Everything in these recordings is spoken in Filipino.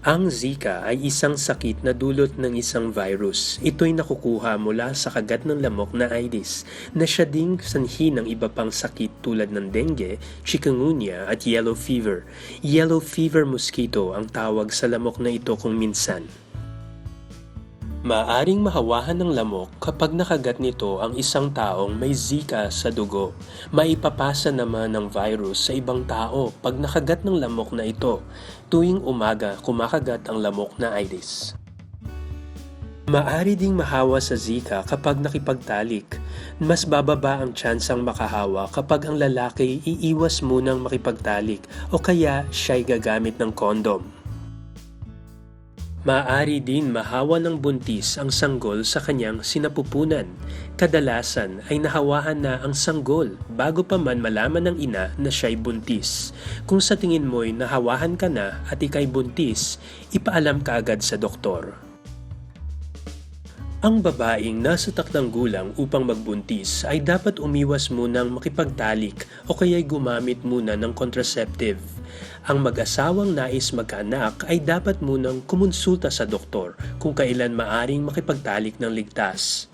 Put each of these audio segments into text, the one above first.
Ang Zika ay isang sakit na dulot ng isang virus. Ito'y nakukuha mula sa kagat ng lamok na Aedes na siya ding sanhi ng iba pang sakit tulad ng dengue, chikungunya at yellow fever. Yellow fever mosquito ang tawag sa lamok na ito kung minsan. Maaring mahawahan ng lamok kapag nakagat nito ang isang taong may Zika sa dugo. Maipapasa naman ng virus sa ibang tao pag nakagat ng lamok na ito. Tuwing umaga, kumakagat ang lamok na Aedes. Maari ding mahawa sa Zika kapag nakipagtalik. Mas bababa ang tsansang makahawa kapag ang lalaki iiwas munang makipagtalik o kaya siya'y gagamit ng kondom. Maaari din mahawa ng buntis ang sanggol sa kanyang sinapupunan. Kadalasan ay nahawahan na ang sanggol bago pa man malaman ng ina na siya'y buntis. Kung sa tingin mo'y nahawahan ka na at ikay buntis, ipaalam ka agad sa doktor. Ang babaeng nasa takdang gulang upang magbuntis ay dapat umiwas munang makipagtalik o kaya'y gumamit muna ng contraceptive. Ang mag-asawang nais magkaanak ay dapat munang kumonsulta sa doktor kung kailan maaring makipagtalik ng ligtas.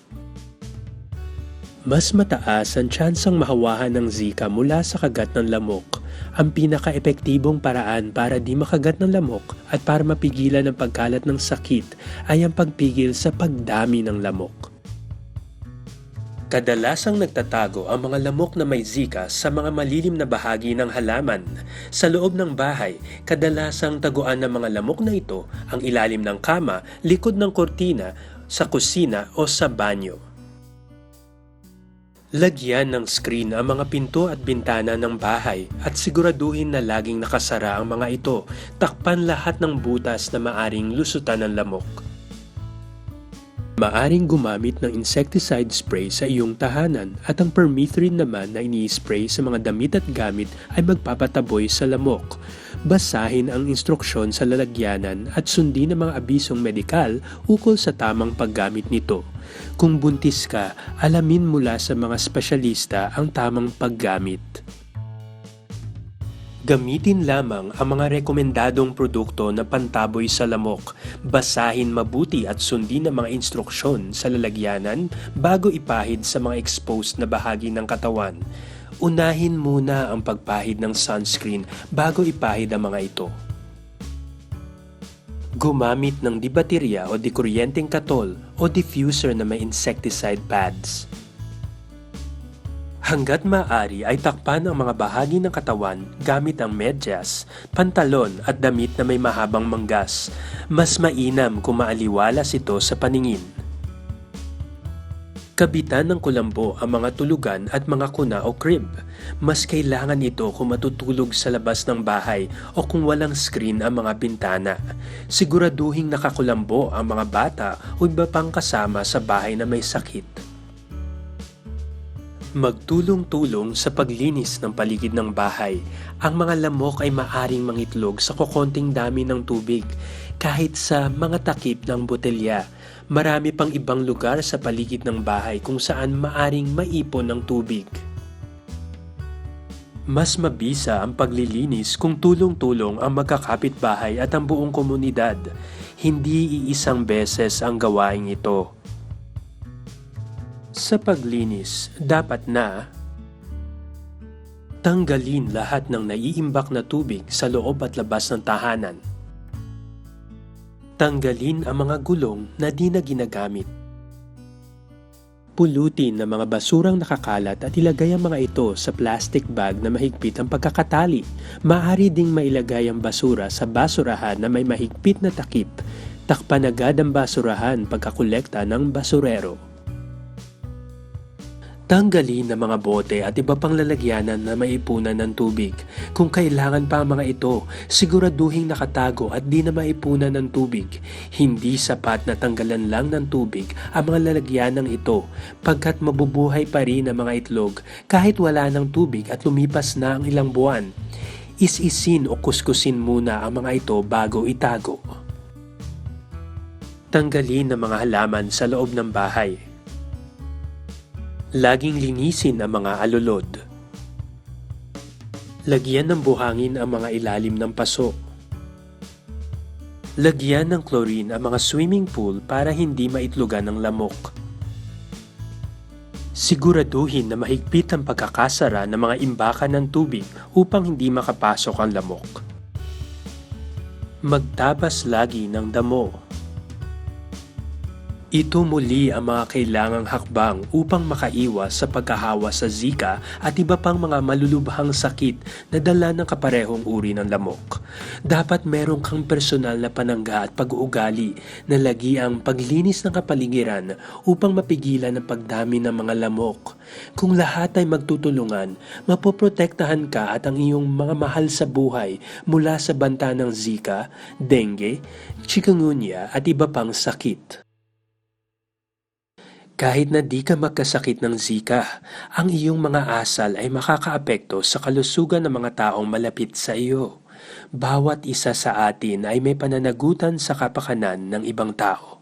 Mas mataas ang tsansang mahawahan ng Zika mula sa kagat ng lamok. Ang pinaka-epektibong paraan para di makagat ng lamok at para mapigilan ang pagkalat ng sakit ay ang pagpigil sa pagdami ng lamok. Kadalasang nagtatago ang mga lamok na may zika sa mga malilim na bahagi ng halaman. Sa loob ng bahay, kadalasang taguan ng mga lamok na ito ang ilalim ng kama, likod ng kortina, sa kusina o sa banyo. Lagyan ng screen ang mga pinto at bintana ng bahay at siguraduhin na laging nakasara ang mga ito. Takpan lahat ng butas na maaring lusutan ng lamok. Maaring gumamit ng insecticide spray sa iyong tahanan at ang permethrin naman na ini-spray sa mga damit at gamit ay magpapataboy sa lamok. Basahin ang instruksyon sa lalagyanan at sundin ang mga abisong medikal ukol sa tamang paggamit nito. Kung buntis ka, alamin mula sa mga espesyalista ang tamang paggamit. Gamitin lamang ang mga rekomendadong produkto na pantaboy sa lamok. Basahin mabuti at sundin ang mga instruksyon sa lalagyanan bago ipahid sa mga exposed na bahagi ng katawan. Unahin muna ang pagpahid ng sunscreen bago ipahid ang mga ito. Gumamit ng dibaterya o dikuryenteng katol o diffuser na may insecticide pads. Hanggat maaari ay takpan ang mga bahagi ng katawan gamit ang medyas, pantalon at damit na may mahabang manggas. Mas mainam kung maaliwalas ito sa paningin. Kabitan ng kulambo ang mga tulugan at mga kuna o crib. Mas kailangan ito kung matutulog sa labas ng bahay o kung walang screen ang mga bintana. Siguraduhing nakakulambo ang mga bata o iba pang kasama sa bahay na may sakit. Magtulong-tulong sa paglinis ng paligid ng bahay. Ang mga lamok ay maaring mangitlog sa kukonting dami ng tubig kahit sa mga takip ng botelya. Marami pang ibang lugar sa paligid ng bahay kung saan maaring maipon ng tubig. Mas mabisa ang paglilinis kung tulong-tulong ang magkakapit-bahay at ang buong komunidad. Hindi iisang beses ang gawaing ito. Sa paglinis, dapat na tanggalin lahat ng naiimbak na tubig sa loob at labas ng tahanan. Tanggalin ang mga gulong na di na ginagamit. Pulutin ang mga basurang nakakalat at ilagay ang mga ito sa plastic bag na mahigpit ang pagkakatali. Maaari ding mailagay ang basura sa basurahan na may mahigpit na takip. Takpan agad ang basurahan pagkakolekta ng basurero. Tanggalin ang mga bote at iba pang lalagyanan na maipunan ng tubig. Kung kailangan pa ang mga ito, siguraduhing nakatago at di na maipunan ng tubig. Hindi sapat na tanggalan lang ng tubig ang mga lalagyanan ito pagkat mabubuhay pa rin ang mga itlog kahit wala ng tubig at lumipas na ang ilang buwan. Is-isin o kuskusin muna ang mga ito bago itago. Tanggalin ang mga halaman sa loob ng bahay. Laging linisin ang mga alulod. Lagyan ng buhangin ang mga ilalim ng paso. Lagyan ng chlorine ang mga swimming pool para hindi maitlogan ng lamok. Siguraduhin na mahigpit ang pagkakasara ng mga imbakan ng tubig upang hindi makapasok ang lamok. Magtabas lagi ng damo. Ito muli ang mga kailangang hakbang upang makaiwas sa pagkahawa sa Zika at iba pang mga malulubhang sakit na dala ng kaparehong uri ng lamok. Dapat meron kang personal na panangga at pag-uugali na lagi ang paglinis ng kapaligiran upang mapigilan ang pagdami ng mga lamok. Kung lahat ay magtutulungan, mapoprotektahan ka at ang iyong mga mahal sa buhay mula sa banta ng Zika, dengue, chikungunya at iba pang sakit. Kahit na di ka magkasakit ng Zika, ang iyong mga asal ay makakaapekto sa kalusugan ng mga taong malapit sa iyo. Bawat isa sa atin ay may pananagutan sa kapakanan ng ibang tao.